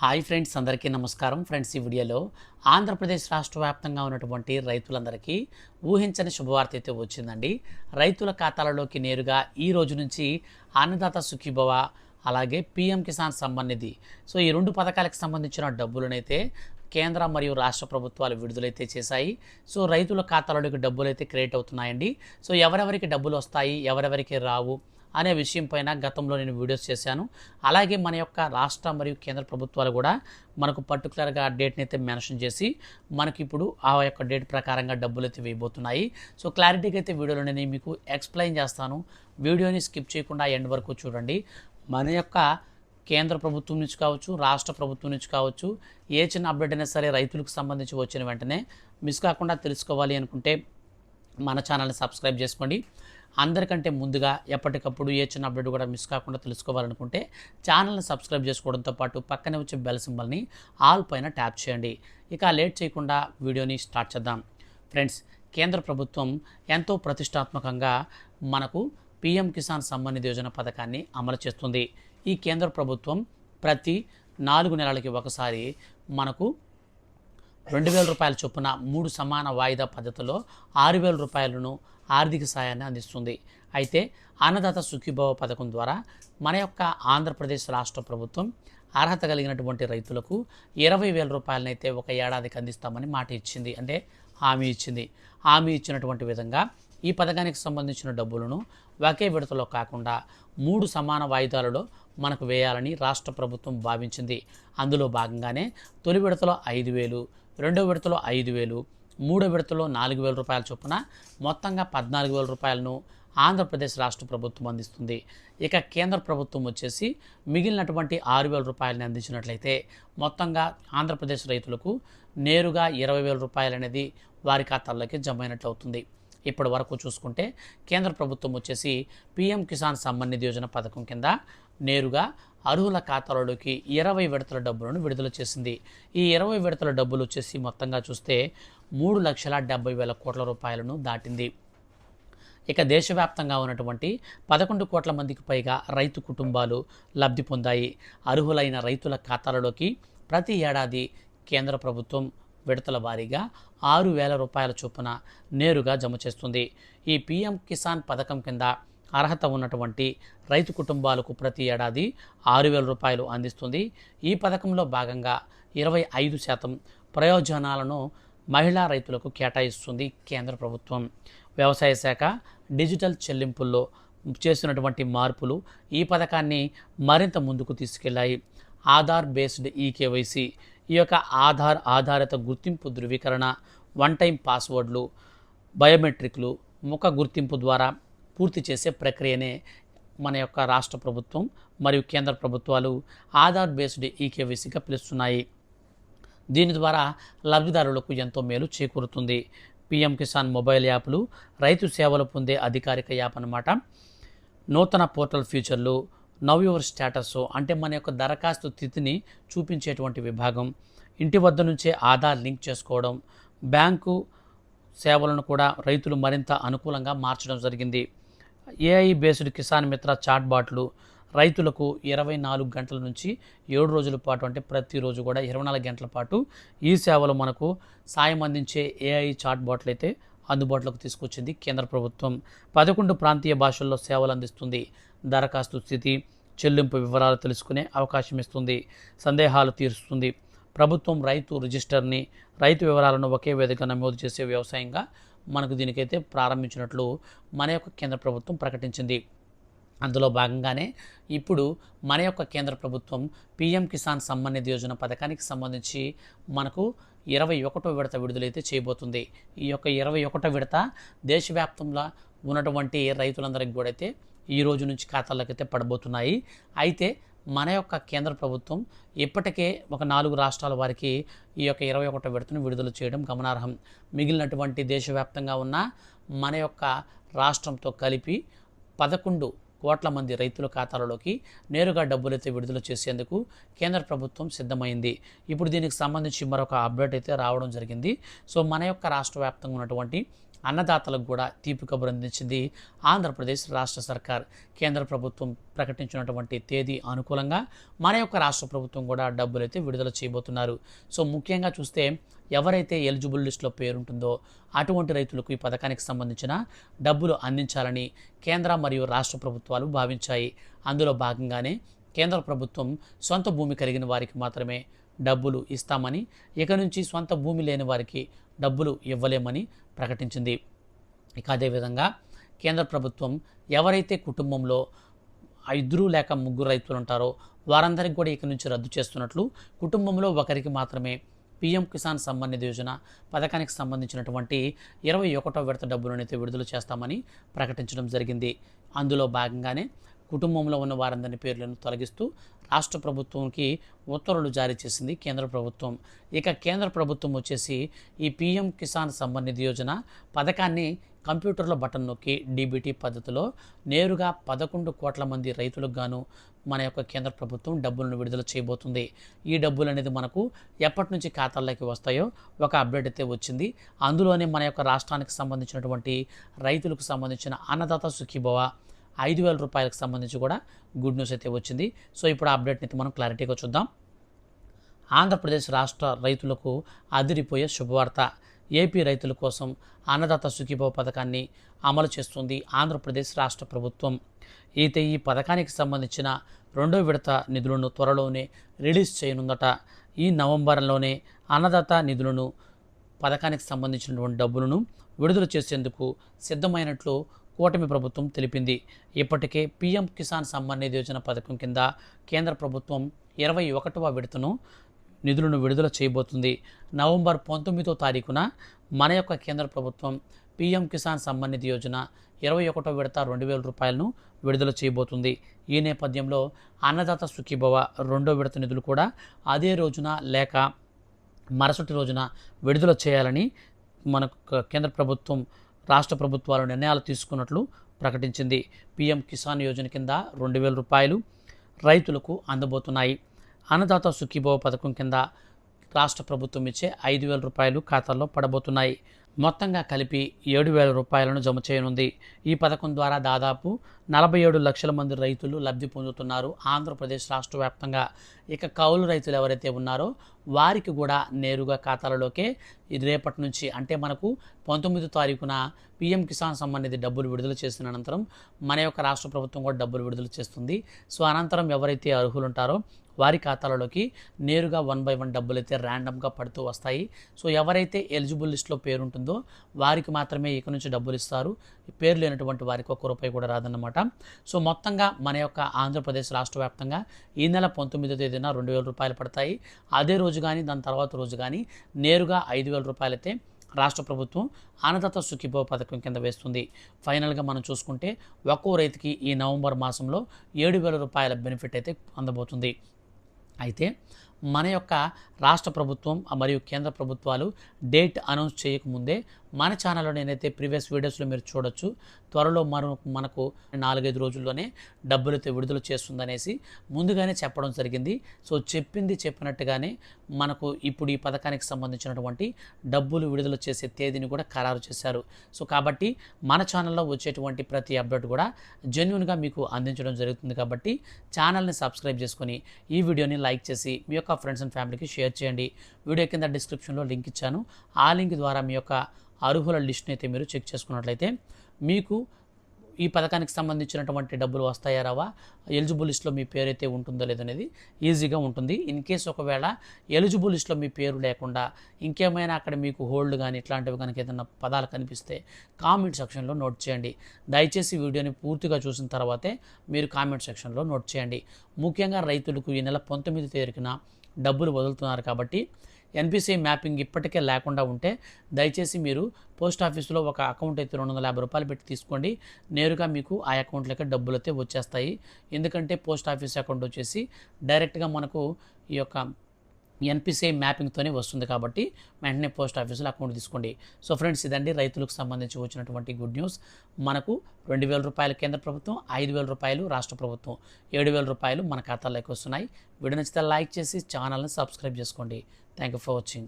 Hi friends అందరికీ నమస్కారం. Friends ఈ వీడియోలో ఆంధ్రప్రదేశ్ రాష్ట్ర వ్యాప్తంగా ఉన్నటువంటి రైతులందరికీ ఊహించని శుభవార్త అయితే వచ్చిందండి. రైతుల ఖాతాలలోకి నేరుగా ఈ రోజు నుంచి అన్నదాత సుఖీభవ అలాగే పిఎం కిసాన్ సమ్మాన్ సో ఈ రెండు పథకాలకు సంబంధించిన డబ్బులనైతే కేంద్ర మరియు రాష్ట్ర ప్రభుత్వాలు విడుదలైతే చేశాయి. సో రైతుల ఖాతాలలోకి డబ్బులు అయితే క్రియేట్ అవుతున్నాయండి. సో ఎవరెవరికి డబ్బులు వస్తాయి ఎవరెవరికి రావు అనే విషయం పైన గతంలో నేను వీడియోస్ చేశాను. అలాగే మన యొక్క రాష్ట్ర మరియు కేంద్ర ప్రభుత్వాలు కూడా మనకు పర్టికులర్గా డేట్ని అయితే మెన్షన్ చేసి మనకి ఇప్పుడు ఆ యొక్క డేట్ ప్రకారంగా డబ్బులు అయితే వేయబోతున్నాయి. సో క్లారిటీగా అయితే వీడియోలో నేను మీకు ఎక్స్ప్లెయిన్ చేస్తాను. వీడియోని స్కిప్ చేయకుండా ఎండ్ వరకు చూడండి. మన యొక్క కేంద్ర ప్రభుత్వం నుంచి కావచ్చు రాష్ట్ర ప్రభుత్వం నుంచి కావచ్చు ఏ చిన్న అప్డేట్ అయినా సరే రైతులకు సంబంధించి వచ్చిన వెంటనే మిస్ కాకుండా తెలుసుకోవాలి అనుకుంటే మన ఛానల్ని సబ్స్క్రైబ్ చేసుకోండి. అందరికంటే ముందుగా ఎప్పటికప్పుడు ఏ చిన్న అప్డేట్ కూడా మిస్ కాకుండా తెలుసుకోవాలనుకుంటే ఛానల్ని సబ్స్క్రైబ్ చేసుకోవడంతో పాటు పక్కనే వచ్చే బెల్ సింబల్ని ఆల్ పైన ట్యాప్ చేయండి. ఇక లేట్ చేయకుండా వీడియోని స్టార్ట్ చేద్దాం. ఫ్రెండ్స్ కేంద్ర ప్రభుత్వం ఎంతో ప్రతిష్టాత్మకంగా మనకు పిఎం కిసాన్ సమ్మాన్ యోజన పథకాన్ని అమలు చేస్తుంది. ఈ కేంద్ర ప్రభుత్వం ప్రతి నాలుగు నెలలకి ఒకసారి మనకు రెండు వేల రూపాయల చొప్పున మూడు సమాన వాయిదా పద్ధతిలో ఆరు వేల రూపాయలను ఆర్థిక సాయాన్ని అందిస్తుంది. అయితే అన్నదాత సుఖీభవ పథకం ద్వారా మన యొక్క ఆంధ్రప్రదేశ్ రాష్ట్ర ప్రభుత్వం అర్హత కలిగినటువంటి రైతులకు ఇరవై వేల రూపాయలనైతే ఒక ఏడాదికి అందిస్తామని మాట ఇచ్చింది. అంటే హామీ ఇచ్చింది. హామీ ఇచ్చినటువంటి విధంగా ఈ పథకానికి సంబంధించిన డబ్బులను ఒకే విడతలో కాకుండా మూడు సమాన వాయిదాలలో మనకు వేయాలని రాష్ట్ర ప్రభుత్వం భావించింది. అందులో భాగంగానే తొలి విడతలో ఐదు వేలు రెండో విడతలో ఐదు వేలు మూడో విడతలో నాలుగు వేల రూపాయల చొప్పున మొత్తంగా పద్నాలుగు వేల రూపాయలను ఆంధ్రప్రదేశ్ రాష్ట్ర ప్రభుత్వం అందిస్తుంది. ఇక కేంద్ర ప్రభుత్వం వచ్చేసి మిగిలినటువంటి ఆరు వేల రూపాయలని అందించినట్లయితే మొత్తంగా ఆంధ్రప్రదేశ్ రైతులకు నేరుగా ఇరవై వేల రూపాయలు అనేది వారి ఖాతాల్లోకి జమ అయినట్లు అవుతుంది ఇప్పటి వరకు చూసుకుంటే కేంద్ర ప్రభుత్వం వచ్చేసి పిఎం కిసాన్ సమ్మాన్ నిధి యోజన పథకం కింద నేరుగా అర్హుల ఖాతాలలోకి ఇరవై విడతల డబ్బులను విడుదల చేసింది. ఈ ఇరవై విడతల డబ్బులు వచ్చేసి మొత్తంగా చూస్తే మూడు లక్షల డెబ్బై వేల కోట్ల రూపాయలను దాటింది. ఇక దేశవ్యాప్తంగా ఉన్నటువంటి పదకొండు కోట్ల మందికి పైగా రైతు కుటుంబాలు లబ్ధి పొందాయి. అర్హులైన రైతుల ఖాతాలలోకి ప్రతి ఏడాది కేంద్ర ప్రభుత్వం విడతల వారీగా ఆరు వేల రూపాయల చొప్పున నేరుగా జమ చేస్తుంది. ఈ పిఎం కిసాన్ పథకం కింద అర్హత ఉన్నటువంటి రైతు కుటుంబాలకు ప్రతి ఏడాది ఆరు వేల రూపాయలు అందిస్తుంది. ఈ పథకంలో భాగంగా ఇరవై ఐదు శాతం ప్రయోజనాలను మహిళా రైతులకు కేటాయిస్తుంది కేంద్ర ప్రభుత్వం. వ్యవసాయ శాఖ డిజిటల్ చెల్లింపుల్లో చేసినటువంటి మార్పులు ఈ పథకాన్ని మరింత ముందుకు తీసుకెళ్ళాయి. ఆధార్ బేస్డ్ ఈకేవైసీ ఈ యొక్క ఆధార్ ఆధారిత గుర్తింపు ధృవీకరణ వన్ టైం పాస్వర్డ్లు బయోమెట్రిక్లు ముఖ గుర్తింపు ద్వారా పూర్తి చేసే ప్రక్రియనే మన యొక్క రాష్ట్ర ప్రభుత్వం మరియు కేంద్ర ప్రభుత్వాలు ఆధార్ బేస్డ్ ఈకేవీసీగా పిలుస్తున్నాయి. దీని ద్వారా లబ్ధిదారులకు ఎంతో మేలు చేకూరుతుంది. పిఎం కిసాన్ మొబైల్ యాప్లు రైతు సేవలు పొందే అధికారిక యాప్ అన్నమాట. నూతన పోర్టల్ ఫీచర్లు నవ్ యువర్ స్టేటస్ అంటే మన యొక్క దరఖాస్తు స్థితిని చూపించేటువంటి విభాగం. ఇంటి వద్ద నుంచే ఆధార్ లింక్ చేసుకోవడం బ్యాంకు సేవలను కూడా రైతులు మరింత అనుకూలంగా మార్చడం జరిగింది. ఏఐ బేస్డ్ కిసాన్ మిత్ర చాట్బాట్లు రైతులకు ఇరవై నాలుగు గంటల నుంచి ఏడు రోజుల పాటు అంటే ప్రతిరోజు కూడా ఇరవై నాలుగు గంటల పాటు ఈ సేవలు మనకు సాయం అందించే ఏఐ చాట్బాట్లు అయితే అందుబాటులోకి తీసుకొచ్చింది కేంద్ర ప్రభుత్వం. పదకొండు ప్రాంతీయ భాషల్లో సేవలు అందిస్తుంది. దరఖాస్తు స్థితి చెల్లింపు వివరాలు తెలుసుకునే అవకాశం ఇస్తుంది. సందేహాలు తీరుస్తుంది. ప్రభుత్వం రైతు రిజిస్టర్ని రైతు వివరాలను ఒకే వేదిక నమోదు చేసే వ్యవసాయంగా మనకు దీనికైతే ప్రారంభించినట్లు మన యొక్క కేంద్ర ప్రభుత్వం ప్రకటించింది. అందులో భాగంగానే ఇప్పుడు మన యొక్క కేంద్ర ప్రభుత్వం పిఎం కిసాన్ సమ్మాన్ నిధి యోజన పథకానికి సంబంధించి మనకు ఇరవై ఒకటో విడత విడుదలైతే చేయబోతుంది. ఈ యొక్క ఇరవై ఒకటో విడత దేశవ్యాప్తంగా ఉన్నటువంటి రైతులందరికీ కూడా అయితే ఈ రోజు నుంచి ఖాతాలకైతే పడబోతున్నాయి. అయితే మన యొక్క కేంద్ర ప్రభుత్వం ఇప్పటికే ఒక నాలుగు రాష్ట్రాల వారికి ఈ యొక్క ఇరవై ఒకటో విడతను విడుదల చేయడం గమనార్హం. మిగిలినటువంటి దేశవ్యాప్తంగా ఉన్న మన యొక్క రాష్ట్రంతో కలిపి పదకొండు కోట్ల మంది రైతుల ఖాతాలలోకి నేరుగా డబ్బులైతే విడుదల చేసేందుకు కేంద్ర ప్రభుత్వం సిద్ధమైంది. ఇప్పుడు దీనికి సంబంధించి మరొక అప్డేట్ అయితే రావడం జరిగింది. సో మన యొక్క రాష్ట్ర వ్యాప్తంగా ఉన్నటువంటి అన్నదాతలకు కూడా తీపి కబురు అందించింది ఆంధ్రప్రదేశ్ రాష్ట్ర సర్కార్. కేంద్ర ప్రభుత్వం ప్రకటించినటువంటి తేదీ అనుకూలంగా మన యొక్క రాష్ట్ర ప్రభుత్వం కూడా డబ్బులైతే విడుదల చేయబోతున్నారు. సో ముఖ్యంగా చూస్తే ఎవరైతే ఎలిజిబుల్ లిస్టులో పేరుంటుందో అటువంటి రైతులకు ఈ పథకానికి సంబంధించిన డబ్బులు అందించాలని కేంద్ర మరియు రాష్ట్ర ప్రభుత్వాలు భావించాయి. అందులో భాగంగానే కేంద్ర ప్రభుత్వం సొంత భూమి కలిగిన వారికి మాత్రమే డబ్బులు ఇస్తామని ఇక నుంచి సొంత భూమి లేని వారికి డబ్బులు ఇవ్వలేమని ప్రకటించింది. ఇక అదేవిధంగా కేంద్ర ప్రభుత్వం ఎవరైతే కుటుంబంలో ఇద్దరు లేక ముగ్గురు రైతులు ఉంటారో వారందరికీ కూడా ఇక నుంచి రద్దు చేస్తున్నట్లు కుటుంబంలో ఒకరికి మాత్రమే పీఎం కిసాన్ సమ్మాన్ నిధి యోజన పథకానికి సంబంధించినటువంటి ఇరవై ఒకటో విడత డబ్బులను అయితే విడుదల చేస్తామని ప్రకటించడం జరిగింది. అందులో భాగంగానే కుటుంబంలో ఉన్న వారందరి పేర్లను తొలగిస్తూ రాష్ట్ర ప్రభుత్వంకి ఉత్తర్వులు జారీ చేసింది కేంద్ర ప్రభుత్వం. ఇక కేంద్ర ప్రభుత్వం వచ్చేసి ఈ పీఎం కిసాన్ సమ్మాన్ నిధి యోజన పథకాన్ని కంప్యూటర్లో బటన్ నొక్కి డీబీటీ పద్ధతిలో నేరుగా పదకొండు కోట్ల మంది రైతులకు గాను మన యొక్క కేంద్ర ప్రభుత్వం డబ్బులను విడుదల చేయబోతుంది. ఈ డబ్బులు అనేది మనకు ఎప్పటి నుంచి ఖాతాల్లోకి వస్తాయో ఒక అప్డేట్ అయితే వచ్చింది. అందులోనే మన యొక్క రాష్ట్రానికి సంబంధించినటువంటి రైతులకు సంబంధించిన అన్నదాత సుఖీభవ ఐదు వేల రూపాయలకు సంబంధించి కూడా గుడ్ న్యూస్ అయితే వచ్చింది. సో ఇప్పుడు ఆ అప్డేట్ని అయితే మనం క్లారిటీగా చూద్దాం. ఆంధ్రప్రదేశ్ రాష్ట్ర రైతులకు అదిరిపోయే శుభవార్త. ఏపీ రైతుల కోసం అన్నదాత సుఖీభవ పథకాన్ని అమలు చేస్తుంది ఆంధ్రప్రదేశ్ రాష్ట్ర ప్రభుత్వం. అయితే ఈ పథకానికి సంబంధించిన రెండో విడత నిధులను త్వరలోనే రిలీజ్ చేయనుందట. ఈ నవంబర్లోనే అన్నదాత నిధులను పథకానికి సంబంధించినటువంటి డబ్బులను విడుదల చేసేందుకు సిద్ధమైనట్లు కూటమి ప్రభుత్వం తెలిపింది. ఇప్పటికే పీఎం కిసాన్ సమ్మాన్ నిధి యోజన పథకం కింద కేంద్ర ప్రభుత్వం ఇరవై ఒకటవ విడతను నిధులను విడుదల చేయబోతుంది. నవంబర్ పంతొమ్మిదో తారీఖున మన యొక్క కేంద్ర ప్రభుత్వం పీఎం కిసాన్ సమ్మాన్ నిధి యోజన ఇరవై ఒకటో విడత రెండు వేల రూపాయలను విడుదల చేయబోతుంది. ఈ నేపథ్యంలో అన్నదాత సుఖీభవ రెండో విడత నిధులు కూడా అదే రోజున లేక మరుసటి రోజున విడుదల చేయాలని మనకు కేంద్ర ప్రభుత్వం రాష్ట్ర ప్రభుత్వాలు నిర్ణయాలు తీసుకున్నట్లు ప్రకటించింది. పీఎం కిసాన్ యోజన కింద రెండు వేల రూపాయలు రైతులకు అందబోతున్నాయి. అన్నదాత సుఖీభవ పథకం కింద రాష్ట్ర ప్రభుత్వం ఇచ్చే ఐదు వేల రూపాయలు ఖాతాల్లో పడబోతున్నాయి. మొత్తంగా కలిపి ఏడు వేల రూపాయలను జమ చేయనుంది. ఈ పథకం ద్వారా దాదాపు నలభై ఏడు లక్షల మంది రైతులు లబ్ధి పొందుతున్నారు. ఆంధ్రప్రదేశ్ రాష్ట్ర వ్యాప్తంగా ఇక కౌలు రైతులు ఎవరైతే ఉన్నారో వారికి కూడా నేరుగా ఖాతాలలోకే రేపటి నుంచి అంటే మనకు పంతొమ్మిదో తారీఖున పిఎం కిసాన్ సమ్మాన్ డబ్బులు విడుదల చేసిన అనంతరం మన యొక్క రాష్ట్ర ప్రభుత్వం కూడా డబ్బులు విడుదల చేస్తుంది. సో అనంతరం ఎవరైతే అర్హులు ఉంటారో వారి ఖాతాలలోకి నేరుగా వన్ బై వన్ డబ్బులు అయితే ర్యాండమ్గా పడుతూ వస్తాయి. సో ఎవరైతే ఎలిజిబుల్ లిస్ట్లో పేరు ఉంటుందో వారికి మాత్రమే ఇక నుంచి డబ్బులు ఇస్తారు. పేరు లేనటువంటి వారికి ఒక్క రూపాయి కూడా రాదన్నమాట. సో మొత్తంగా మన యొక్క ఆంధ్రప్రదేశ్ రాష్ట్ర వ్యాప్తంగా ఈ నెల పంతొమ్మిదో తేదీన రెండు వేల రూపాయలు పడతాయి. అదే రోజు కానీ దాని తర్వాత రోజు కానీ నేరుగా ఐదు వేల రూపాయలైతే రాష్ట్ర ప్రభుత్వం అన్నదాత సుఖీభవ పథకం కింద వేస్తుంది. ఫైనల్గా మనం చూసుకుంటే ఒక్కో రైతుకి ఈ నవంబర్ మాసంలో ఏడు వేల రూపాయల బెనిఫిట్ అయితే అందబోతుంది. అయితే మన యొక్క రాష్ట్ర ప్రభుత్వం మరియు కేంద్ర ప్రభుత్వాలు డేట్ అనౌన్స్ చేయకముందే మన ఛానల్లో నేనైతే ప్రీవియస్ వీడియోస్లో మీరు చూడొచ్చు త్వరలో మనం మనకు నాలుగైదు రోజుల్లోనే డబ్బులతో విడుదల చేస్తుందనేసి ముందుగానే చెప్పడం జరిగింది. సో చెప్పింది చెప్పినట్టుగానే మనకు ఇప్పుడు ఈ పథకానికి సంబంధించినటువంటి డబ్బులు విడుదల చేసే తేదీని కూడా ఖరారు చేశారు. సో కాబట్టి మన ఛానల్లో వచ్చేటువంటి ప్రతి అప్డేట్ కూడా జెన్యున్గా మీకు అందించడం జరుగుతుంది కాబట్టి ఛానల్ని సబ్స్క్రైబ్ చేసుకొని ఈ వీడియోని లైక్ చేసి మీ యొక్క ఫ్రెండ్స్ అండ్ ఫ్యామిలీకి షేర్ చేయండి. వీడియో కింద డిస్క్రిప్షన్లో లింక్ ఇచ్చాను. ఆ లింక్ ద్వారా మీ యొక్క అర్హుల లిస్ట్ని అయితే మీరు చెక్ చేసుకున్నట్లయితే మీకు ఈ పథకానికి సంబంధించినటువంటి డబ్బులు వస్తాయా రావా? ఎలిజిబుల్ లిస్ట్లో మీ పేరు అయితే ఉంటుందో లేదనేది ఈజీగా ఉంటుంది. ఇన్ కేస్ ఒకవేళ ఎలిజిబుల్ లిస్ట్లో మీ పేరు లేకుండా ఇంకేమైనా అక్కడ మీకు హోల్డ్ కానీ ఇట్లాంటివి కనుక ఏదైనా పదాలు కనిపిస్తే కామెంట్ సెక్షన్లో నోట్ చేయండి. దయచేసి వీడియోని పూర్తిగా చూసిన తర్వాతే మీరు కామెంట్ సెక్షన్లో నోట్ చేయండి. ముఖ్యంగా రైతులకు ఈ నెల పంతొమ్మిది తేదీన డబ్బులు వదులుతున్నారు కాబట్టి ఎన్పిసి మ్యాపింగ్ ఇప్పటికే లేకుండా ఉంటే దయచేసి మీరు పోస్ట్ ఆఫీస్లో ఒక అకౌంట్ అయితే రెండు వందల యాభై రూపాయలు పెట్టి తీసుకోండి. నేరుగా మీకు ఆ అకౌంట్లోకి డబ్బులు అయితే వచ్చేస్తాయి. ఎందుకంటే పోస్ట్ ఆఫీస్ అకౌంట్ వచ్చేసి డైరెక్ట్గా మనకు ఈ యొక్క ఎన్పిసిఐ మ్యాపింగ్తోనే వస్తుంది కాబట్టి వెంటనే పోస్ట్ ఆఫీసులో అకౌంట్ తీసుకోండి. సో ఫ్రెండ్స్ ఇదండి రైతులకు సంబంధించి వచ్చినటువంటి గుడ్ న్యూస్ మనకు రెండు వేల రూపాయలు కేంద్ర ప్రభుత్వం ఐదు వేల రూపాయలు రాష్ట్ర ప్రభుత్వం. ఏడు వేల రూపాయలు మన ఖాతాలోకి వస్తున్నాయి. వీడియో నచ్చితే లైక్ చేసి ఛానల్ని సబ్స్క్రైబ్ చేసుకోండి. Thank you for watching